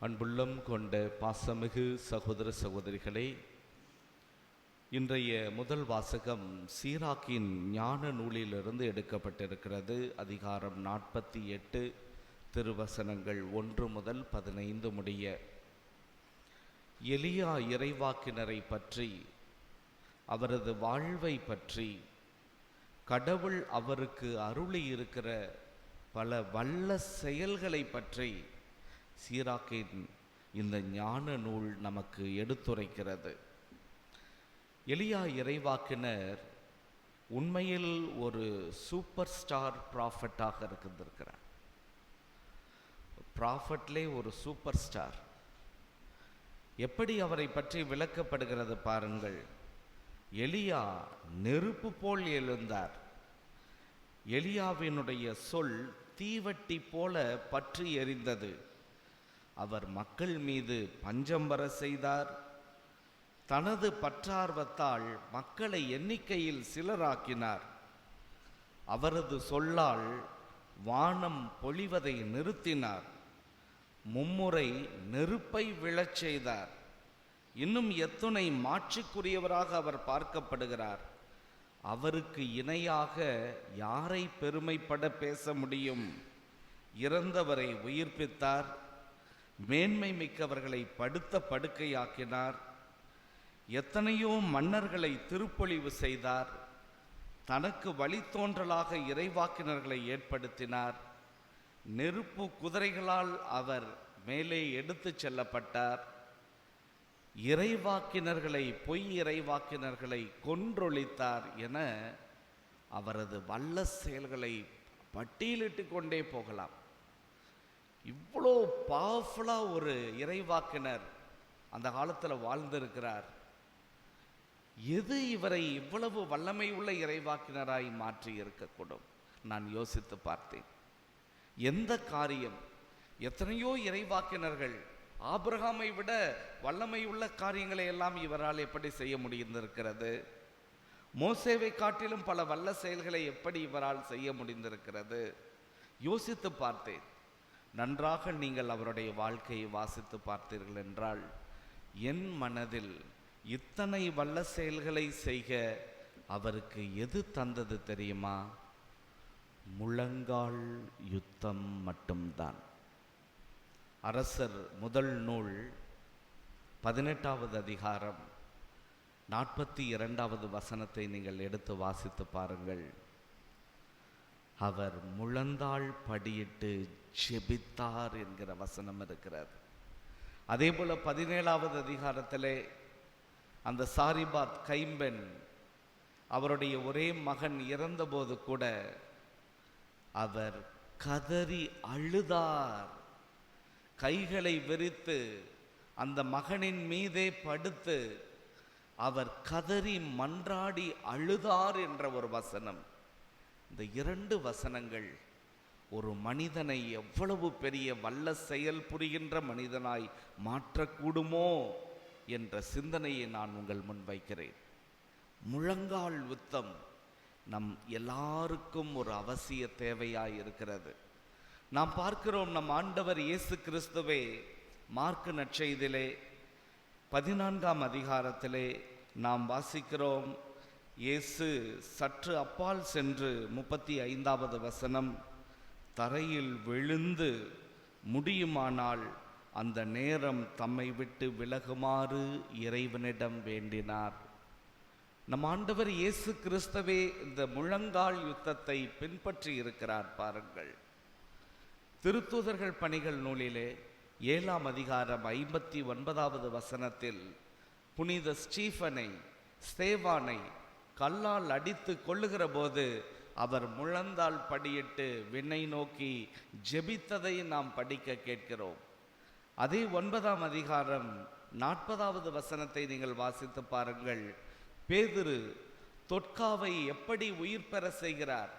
அன்புள்ளம் கொண்ட பாசமிகு சகோதர சகோதரிகளே இன்றைய முதல் வாசகம் சீராக்கின் ஞான நூலிலிருந்து எடுக்கப்பட்டிருக்கிறது. அதிகாரம் நாற்பத்தி எட்டு திருவசனங்கள் ஒன்று முதல் பதினைந்து முடிய. எலியா இறைவாக்கினரை பற்றி அவரது வாழ்வை பற்றி கடவுள் அவருக்கு அருளி இருக்கிற பல வல்ல செயல்களை பற்றி சீராக்கின் இந்த ஞான நூல் நமக்கு எடுத்துரைக்கிறது. எலியா இறைவாக்கினர் உண்மையில் ஒரு சூப்பர் ஸ்டார் ப்ராஃபட்டாக இருந்திருக்கிறார். ப்ராஃபட்லே ஒரு சூப்பர் ஸ்டார் எப்படி அவரை பற்றி விளக்கப்படுகிறது பாருங்கள். எலியா நெருப்பு போல் எழுந்தார். எலியாவினுடைய சொல் தீவட்டி போல பற்றி எரிந்தது. அவர் மக்கள் மீது பஞ்சம் வர செய்தார். தனது பற்றார்வத்தால் மக்களை எண்ணிக்கையில் சிலராக்கினார். அவரது சொல்லால் வானம் பொழிவதை நிறுத்தினார். மும்முறை நெருப்பை விழச் செய்தார். இன்னும் எத்துணை மாட்சிக்குரியவராக அவர் பார்க்கப்படுகிறார். அவருக்கு இணையாக யாரை பெருமைப்பட பேச முடியும்? இறந்தவரை உயிர்ப்பித்தார். மேன்மை மிக்கவர்களை படுத்த படுக்கையாக்கினார். எத்தனையோ மன்னர்களை திருப்பொழிவு செய்தார். தனக்கு வழித்தோன்றலாக இறைவாக்கினர்களை ஏற்படுத்தினார். நெருப்பு குதிரைகளால் அவர் மேலே எடுத்துச் செல்லப்பட்டார். இறைவாக்கினர்களை பொய் இறைவாக்கினர்களை கொன்றொழித்தார் என அவரது வல்ல செயல்களை பட்டியலிட்டு கொண்டே போகலாம். பவர்ஃபுல்லாக ஒரு இறைவாக்கினர் அந்த காலத்தில் வாழ்ந்திருக்கிறார். எது இவரை இவ்வளவு வல்லமை உள்ள இறைவாக்கினராய் மாற்றி இருக்கக்கூடும்? நான் யோசித்து பார்த்தேன். எந்த காரியம்? எத்தனையோ இறைவாக்கினர்கள் ஆபிரகாமை விட வல்லமை உள்ள காரியங்களை எல்லாம் இவரால் எப்படி செய்ய முடிந்திருக்கிறது? மோசேவை காட்டிலும் பல வல்ல செயல்களை எப்படி இவரால் செய்ய முடிந்திருக்கிறது? யோசித்து பார்த்தேன். நன்றாக நீங்கள் அவருடைய வாழ்க்கையை வாசித்து பார்த்தீர்கள் என்றால் என் மனதில் இத்தனை வல்ல செயல்களை செய்க அவருக்கு எது தந்தது தெரியுமா? முழங்கால் யுத்தம் மட்டும்தான். அரசர் முதல் நூல் பதினெட்டாவது அதிகாரம் நாற்பத்தி இரண்டாவது வசனத்தை நீங்கள் எடுத்து வாசித்து பாருங்கள். அவர் முழந்தாள் படியிட்டு ஜெபித்தார் என்கிற வசனம் இருக்கிறது. அதே போல பதினேழாவது அதிகாரத்திலே அந்த சாரிபாத் கைம்பெண் அவருடைய ஒரே மகன் இறந்தபோது கூட அவர் கதறி அழுதார். கைகளை விரித்து அந்த மகனின் மீதே படுத்து அவர் கதறி மன்றாடி அழுதார் என்ற ஒரு வசனம். இந்த இரண்டு வசனங்கள் ஒரு மனிதனை எவ்வளவு பெரிய வல்ல செயல் புரிகின்ற மனிதனாய் மாற்றக்கூடுமோ என்ற சிந்தனையை நான் உங்கள் முன் வைக்கிறேன். முழங்கால் யுத்தம் நம் எல்லாருக்கும் ஒரு அவசிய தேவையாய் இருக்கிறது. நாம் பார்க்கிறோம் நம் ஆண்டவர் இயேசு கிறிஸ்துவே மார்க்கு நற்செய்திலே பதினான்காம் அதிகாரத்திலே நாம் வாசிக்கிறோம் இயேசு சற்று அப்பால் சென்று முப்பத்தி ஐந்தாவது வசனம் தரையில் விழுந்து முடியுமானால் அந்த நேரம் தம்மை விட்டு விலகுமாறு இறைவனிடம் வேண்டினார். நம் ஆண்டவர் இயேசு கிறிஸ்தவே இந்த முழங்கால் யுத்தத்தை பின்பற்றி இருக்கிறார் பாருங்கள். திருத்தூதர்கள் பணிகள் நூலிலே ஏழாம் அதிகாரம் ஐம்பத்தி ஒன்பதாவது வசனத்தில் புனித ஸ்டீஃபனை ஸ்தேவானை கல்லால் அடித்து கொள்ளுகிற போது அவர் முழந்தால் படியிட்டு விண்ணை நோக்கி ஜெபித்ததை நாம் படிக்க கேட்கிறோம். அதே ஒன்பதாம் அதிகாரம் நாற்பதாவது வசனத்தை நீங்கள் வாசித்து பாருங்கள். பேதுரு தொட்காவை எப்படி உயிர் பெற செய்கிறார்?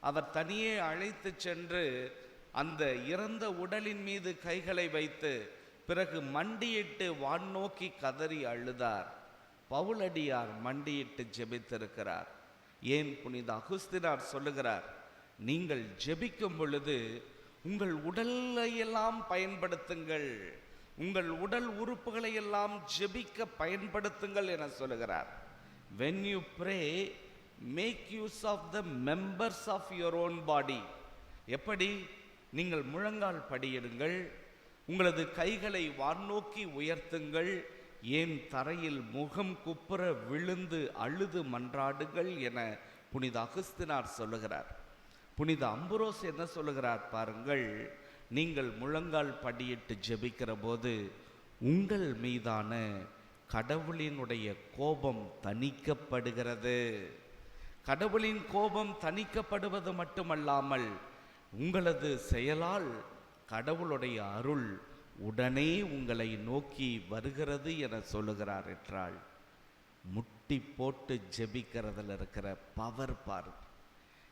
அவர் தனியே அழைத்து சென்று அந்த இறந்த உடலின் மீது கைகளை வைத்து பிறகு மண்டியிட்டு வான் நோக்கி கதறி அழுதார். பவுலடியார் மண்டியிட்டு ஜெபித்திருக்கிறார். ஏன் புனித அகுஸ்தினார் சொல்லுகிறார் நீங்கள் ஜெபிக்கும் பொழுது உங்கள் உடலையெல்லாம் பயன்படுத்துங்கள் உங்கள் உடல் உறுப்புகளை எல்லாம் ஜெபிக்க பயன்படுத்துங்கள் என சொல்லுகிறார். When you pray make use of the members of your own body எப்படி? நீங்கள் முழங்கால் படியிடுங்கள் உங்களது கைகளை வானோக்கி உயர்த்துங்கள் ஏன் தரையில் முகம் குப்புற விழுந்து அழுது மன்றாடுங்கள் என புனித அகஸ்தினார் சொல்லுகிறார். புனித அம்புரோஸ் என்ன சொல்லுகிறார் பாருங்கள் நீங்கள் முழங்கால் படியிட்டு ஜெபிக்கிற போது உங்கள் மீதான கடவுளினுடைய கோபம் தணிக்கப்படுகிறது. கடவுளின் கோபம் தணிக்கப்படுவது மட்டுமல்லாமல் உங்களது செயலால் கடவுளுடைய அருள் உடனே உங்களை நோக்கி வருகிறது என சொல்லுகிறார் என்றால் முட்டி போட்டு ஜெபிக்கிறதுல இருக்கிற பவர் பார்.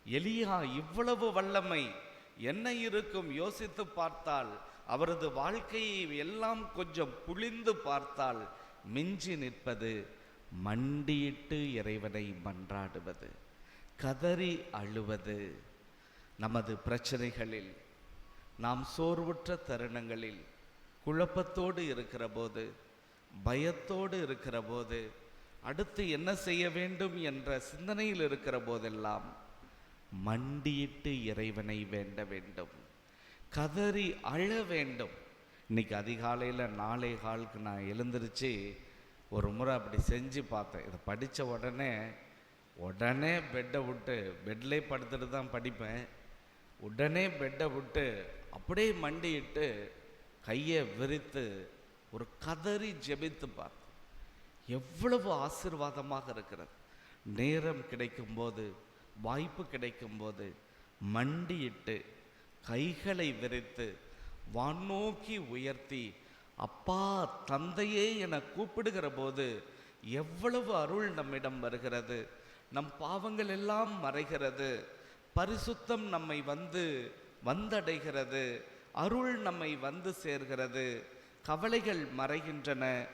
எலியா இவ்வளவு வல்லமை. என்ன இருக்கும்? யோசித்து பார்த்தால் அவரது வாழ்க்கையை எல்லாம் கொஞ்சம் புளிந்து பார்த்தால் மிஞ்சி நிற்பது மண்டியிட்டு இறைவனை மன்றாடுவது கதறி அழுவது. நமது பிரச்சனைகளில் நாம் சோர்வுற்ற தருணங்களில் குழப்பத்தோடு இருக்கிற போது பயத்தோடு இருக்கிற போது அடுத்து என்ன செய்ய வேண்டும் என்ற சிந்தனையில் இருக்கிற போதெல்லாம் மண்டியிட்டு இறைவனை வேண்ட வேண்டும். கதறி அழ வேண்டும். இன்னைக்கு அதிகாலையில் நாளை காலுக்கு நான் எழுந்திருச்சு ஒரு முறை அப்படி செஞ்சு பார்த்தேன். இதை படித்த உடனே உடனே பெட்டை விட்டு பெட்லே படுத்துட்டு தான் படிப்பேன். உடனே பெட்டை விட்டு அப்படியே மண்டியிட்டு கையை விரித்து ஒரு கதறி ஜெபித்து பார்த்தேன் எவ்வளவு ஆசீர்வாதமாக இருக்கிறது. நேரம் கிடைக்கும்போது வாய்ப்பு கிடைக்கும்போது மண்டியிட்டு கைகளை விரித்து வானோக்கி உயர்த்தி அப்பா தந்தையே என கூப்பிடுகிற போது எவ்வளவு அருள் நம்மிடம் வருகிறது. நம் பாவங்கள் எல்லாம் மறைகிறது. பரிசுத்தம் நம்மை வந்து வந்தடைகிறது. அருள் நம்மை வந்து சேர்கிறது. கவலைகள் மறைகின்றன.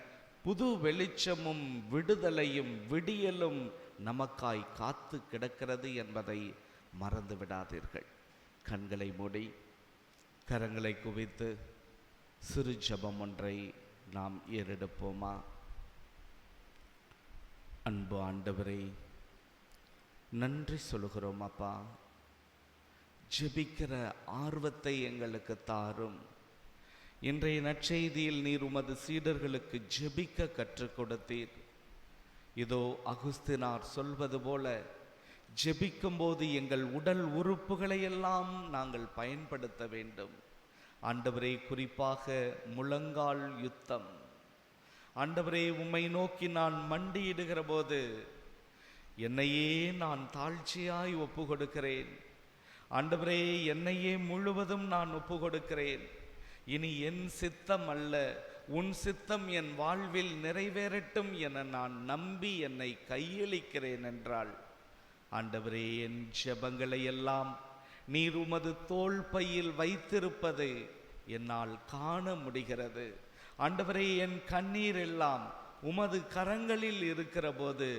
புது வெளிச்சமும் விடுதலையும் விடியலும் நமக்காய் காத்து கிடக்கிறது என்பதை மறந்து விடாதீர்கள். கண்களை மூடி கரங்களை குவித்து சிறு ஜபம் ஒன்றை நாம் ஏறெடுப்போமா? அன்பு ஆண்டவரே நன்றி சொல்கிறோம் அப்பா. ஜெபிக்கிற ஆர்வத்தை எங்களுக்கு தாரும். இன்றைய நற்செய்தியில் நீர் உமது சீடர்களுக்கு ஜெபிக்க கற்றுக் கொடுத்தீர். இதோ அகுஸ்தினார் சொல்வது போல ஜெபிக்கும்போது எங்கள் உடல் உறுப்புகளை எல்லாம் நாங்கள் பயன்படுத்த வேண்டும். ஆண்டவரே குறிப்பாக முழங்கால் யுத்தம். ஆண்டவரே உம்மை நோக்கி நான் மண்டியிடுகிற போது என்னையே நான் தாழ்ச்சியாய் ஒப்பு கொடுக்கிறேன் ஆண்டவரே என்னையே முழுவதும் நான் ஒப்பு கொடுக்கிறேன் இனி என் சித்தம் அல்ல உன் சித்தம் என் வாழ்வில் நிறைவேறட்டும் என நான் நம்பி என்னை கையளிக்கிறேன் என்றாள். ஆண்டவரே என் ஜெபங்களை எல்லாம் நீர் உமது தோள் பையில் வைத்திருப்பது என்னால் காண முடிகிறது. ஆண்டவரே என் கண்ணீர் எல்லாம் உமது கரங்களில் இருக்கிற போது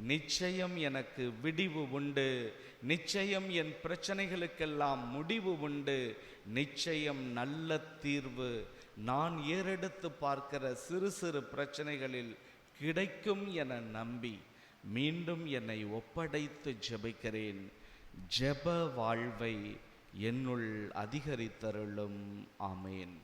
நிச்சயம் எனக்கு விடிவு உண்டு. நிச்சயம் என் பிரச்சனைகளுக்கெல்லாம் முடிவு உண்டு. நிச்சயம் நல்ல தீர்வு. நான் ஏறெடுத்து பார்க்கிற சிறு சிறு பிரச்சனைகளில் கிடைக்கும் என நம்பி மீண்டும் என்னை ஒப்படைத்து ஜெபிக்கிறேன். ஜெப வாழ்வை என்னுள் அதிகரித்தருளும். ஆமேன்.